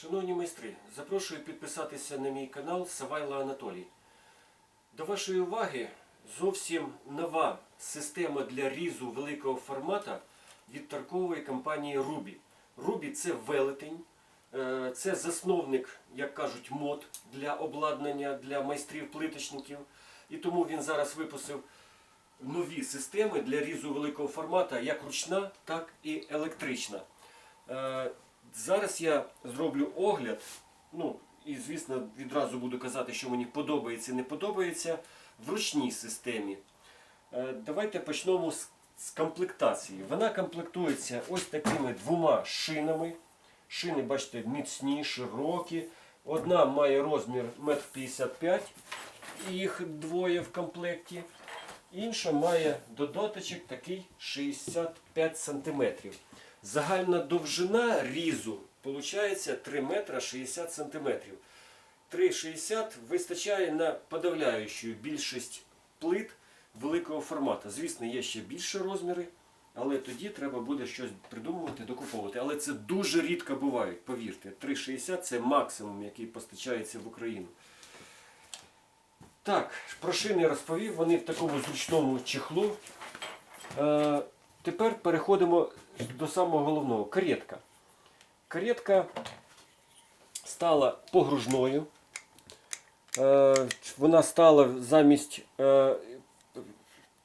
Шановні майстри, запрошую підписатися на мій канал Савайло Анатолій. До вашої уваги зовсім нова система для різу великого формата від торгової компанії Ruby. Ruby це велетень, е, це засновник, як кажуть, мод для обладнання для майстрів-плиточників. І тому він зараз випустив нові системи для різу великого формата, як ручна, так і електрична. Зараз я зроблю огляд. Ну, і звісно, відразу буду казати, що мені подобається і не подобається в ручній системі. Е, Давайте почнемо з комплектації. Вона комплектується ось такими двома шинами. Шини, бачите, міцні, широкі. Одна має розмір 1,55 м, їх двоє в комплекті. Інша має додаточок такий 65 см. Загальна довжина різу виходить 3 метра 60 см. 3,60 вистачає на подавляючу більшість плит великого формату. Звісно, є ще більші розміри, але тоді треба буде щось придумувати, докуповувати. Але це дуже рідко бувають, повірте. 3,60 це максимум, який постачається в Україну. Так, про шини розповів, вони в такому зручному чехлу. Тепер переходимо до самого головного. Каретка. Каретка стала погружною. Е, вона стала замість е,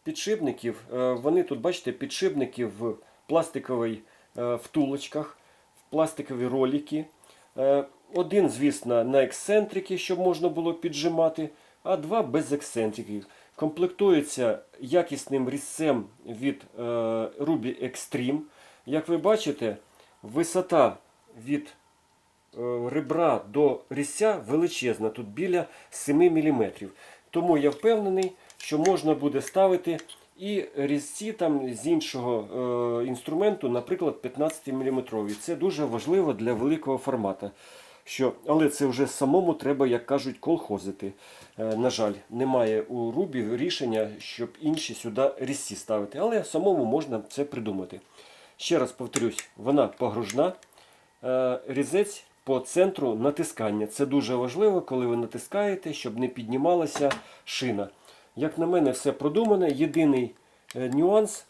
підшипників. е, вони тут, бачите, підшипники в пластиковій втулочках, в пластикові ролики. Е, один, звісно, на ексцентрики, щоб можна було піджимати, а два без ексцентриків. Комплектується якісним різцем від е, Ruby Extreme. Як ви бачите, висота від е, ребра до різця величезна, тут біля 7 мм. Тому я впевнений, що можна буде ставити і різці там з іншого е, інструменту, наприклад, 15 мм. Це дуже важливо для великого формату. Що, але це вже самому треба, як кажуть, колхозити. Е, на жаль, немає у Рубі рішення, щоб інші сюди різці ставити. Але самому можна це придумати. Ще раз повторюсь, вона погружна. Е, різець по центру натискання. Це дуже важливо, коли ви натискаєте, щоб не піднімалася шина. Як на мене, все продумано. Єдиний е, нюанс.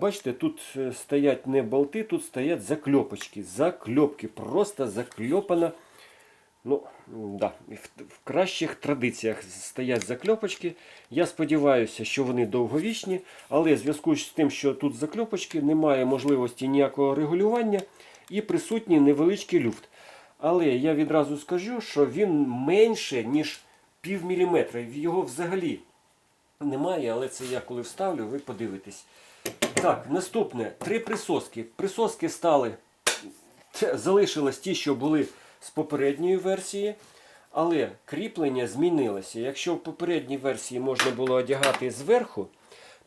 Бачите, тут стоять не болти, тут стоять закльопочки. Закльопки. Просто закльопана. Ну, да, в, в кращих традиціях стоять закльопочки. Я сподіваюся, що вони довговічні, але в зв'язку з тим, що тут закльопочки, немає можливості ніякого регулювання і присутній невеличкий люфт. Але я відразу скажу, що він менше, ніж пів міліметра. Його взагалі немає, але це я коли вставлю, ви подивитесь. Так, наступне. Три присоски. Присоски стали, це залишилось ті, що були з попередньої версії. Але кріплення змінилося. Якщо в попередній версії можна було одягати зверху,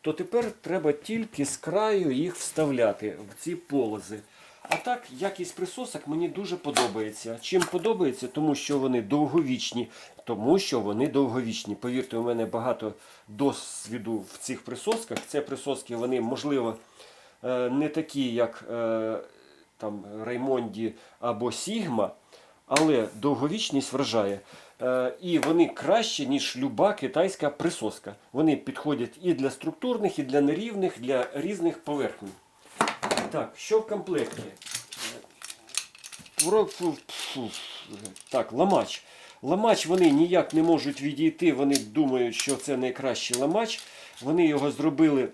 то тепер треба тільки з краю їх вставляти в ці полози. А так, якість присосок мені дуже подобається. Чим подобається? Тому що вони довговічні. Тому що вони довговічні. Повірте, у мене багато досвіду в цих присосках. Це присоски, вони, можливо, е, не такі, як е, там, Раймонді або Сігма, але довговічність вражає. Е, І вони краще, ніж люба китайська присоска. Вони підходять і для структурних, і для нерівних, для різних поверхнів. Так, що в комплекті? Так, ламач. Ламач вони ніяк не можуть відійти. Вони думають, що це найкращий ламач. Вони його зробили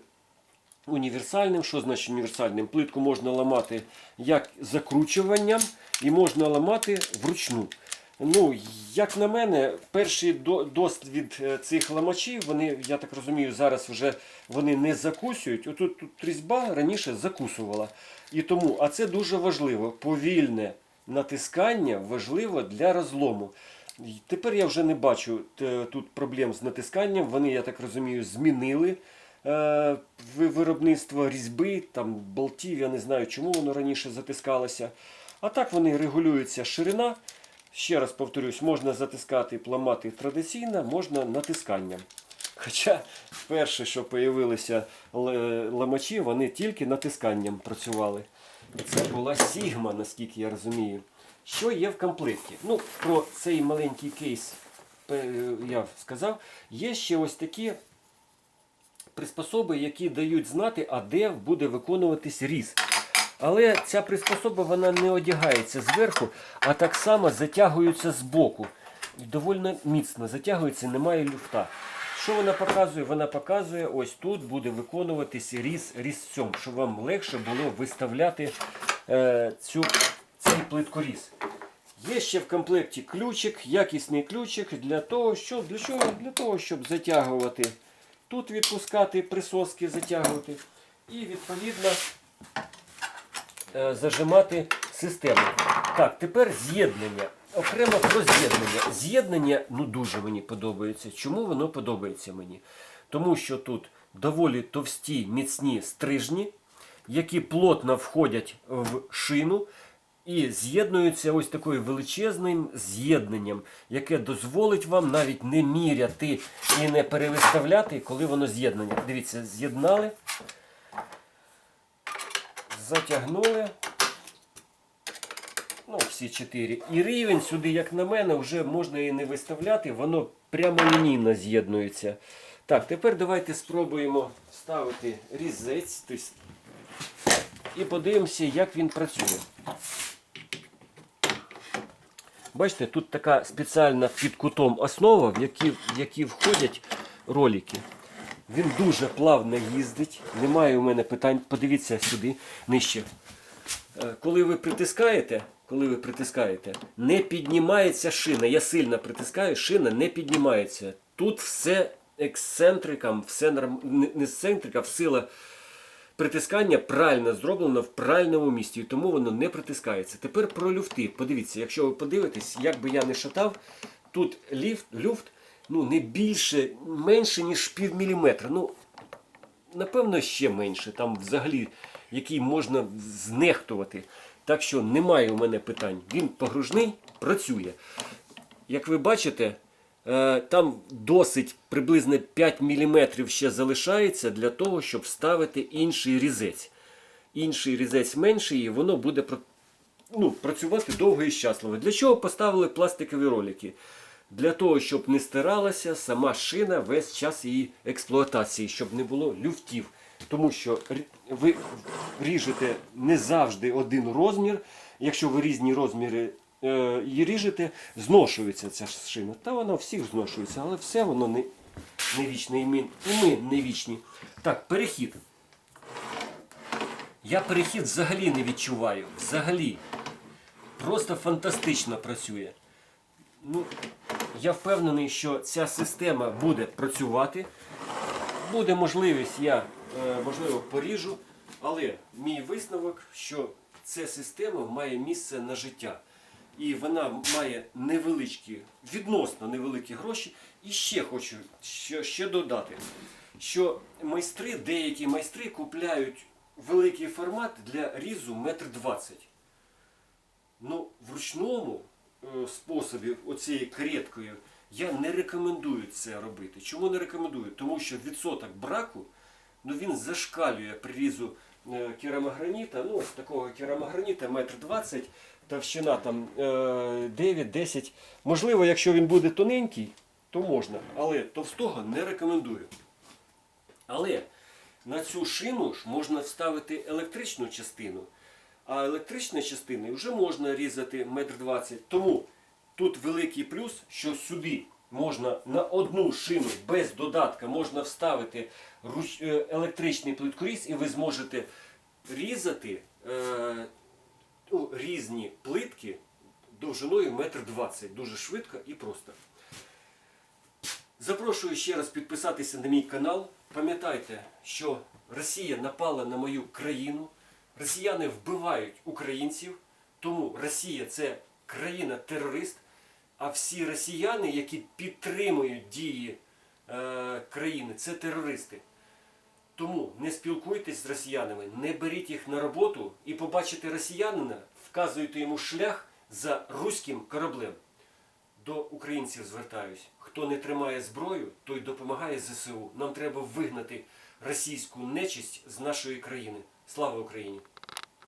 універсальним. Що значить універсальним? Плитку можна ламати як закручуванням і можна ламати вручну. Ну, як на мене, перший досвід е, цих ламачів, вони, я так розумію, зараз вже вони не закусують. Отут тут різьба раніше закусувала. І тому, а це дуже важливо. Повільне натискання важливо для розлому. Тепер я вже не бачу е, тут проблем з натисканням. Вони, я так розумію, змінили виробництво різьби, там болтів, я не знаю, чому воно раніше затискалося. А так вони регулюються ширина. Ще раз повторюсь, можна затискати, пламати традиційно, можна натисканням. Хоча перше, що з'явилися ламачі, вони тільки натисканням працювали. Це була Сігма, наскільки я розумію. Що є в комплекті? Ну, про цей маленький кейс е, я сказав. Є ще ось такі приспособи, які дають знати, а де буде виконуватись різ. Але ця приспособа вона не одягається зверху, а так само затягується з боку. І доволі міцно затягується, немає люфта. Що вона показує? Вона показує, ось тут буде виконуватись різ різцем, щоб вам легше було виставляти е, цю, цей плиткоріз. Є ще в комплекті ключик, якісний ключик для того, щоб, для чого? Для того, щоб затягувати. Тут відпускати присоски, затягувати. І відповідно е, зажимати систему. Так, тепер з'єднання. Окремо про з'єднання. З'єднання ну дуже мені подобається. Чому воно подобається мені? Тому що тут доволі товсті міцні стрижні, які плотно входять в шину і з'єднуються ось такою величезним з'єднанням, яке дозволить вам навіть не міряти і не перевиставляти, коли воно з'єднання. Дивіться, з'єднали, затягнули. Ну, всі чотири. І рівень сюди, як на мене, вже можна і не виставляти, воно прямолінійно з'єднується. Так, тепер давайте спробуємо ставити різець тобто, і подивимося, як він працює. Бачите, тут така спеціальна під кутом основа, в які, в які входять ролики. Він дуже плавно їздить, немає у мене питань. Подивіться сюди нижче. Е, Коли ви притискаєте, коли ви притискаєте, не піднімається шина. Я сильно притискаю, шина не піднімається. Тут все ексцентрикам, все норм... не ексцентрика, в сила притискання правильно зроблено в правильному місці, тому воно не притискається. Тепер про люфти. Подивіться, якщо ви подивитесь, як би я не шатав, тут ліфт, люфт ну, не більше, менше, ніж пів міліметра. Ну, напевно, ще менше. Там взагалі, який можна знехтувати. Так що немає у мене питань. Він погружний, працює. Як ви бачите, там досить приблизно 5 мм ще залишається для того, щоб вставити інший різець. Інший різець менший, і воно буде ну, працювати довго і щасливо. Для чого поставили пластикові ролики? Для того, щоб не стиралася сама шина весь час її експлуатації, щоб не було люфтів. Тому що ви ріжете не завжди один розмір. Якщо ви різні розміри е, її ріжете, зношується ця шина. Та вона всіх зношується, але все воно не, не вічне. І ми, і ми не вічні. Так, перехід. Я перехід взагалі не відчуваю. Взагалі. Просто фантастично працює. Ну, я впевнений, що ця система буде працювати. Буде можливість, я е, можливо поріжу, але мій висновок, що ця система має місце на життя. І вона має невеличкі, відносно невеликі гроші. І ще хочу ще, ще додати, що майстри, деякі майстри купляють великий формат для різу метр двадцять. Ну, в ручному е, способі, оцією кареткою, я не рекомендую це робити. Чому не рекомендую? Тому що відсоток браку ну, він зашкалює при різу керамограніта, ну, такого керамограніта, метр двадцять, товщина там е, 9-10. Можливо, якщо він буде тоненький, то можна, але товстого не рекомендую. Але на цю шину ж можна вставити електричну частину, а електричної частини вже можна різати метр двадцять. Тому тут великий плюс, що сюди можна на одну шину без додатка можна вставити е, електричний плиткоріз, і ви зможете різати е, ну, різні плитки довжиною метр двадцять. Дуже швидко і просто. Запрошую ще раз підписатися на мій канал. Пам'ятайте, що Росія напала на мою країну. Росіяни вбивають українців, тому Росія це країна-терорист. А всі росіяни, які підтримують дії е, країни, це терористи. Тому не спілкуйтесь з росіянами, не беріть їх на роботу і побачите росіянина, вказуйте йому шлях за руським кораблем. До українців звертаюсь. Хто не тримає зброю, той допомагає ЗСУ. Нам треба вигнати російську нечисть з нашої країни. Слава Україні!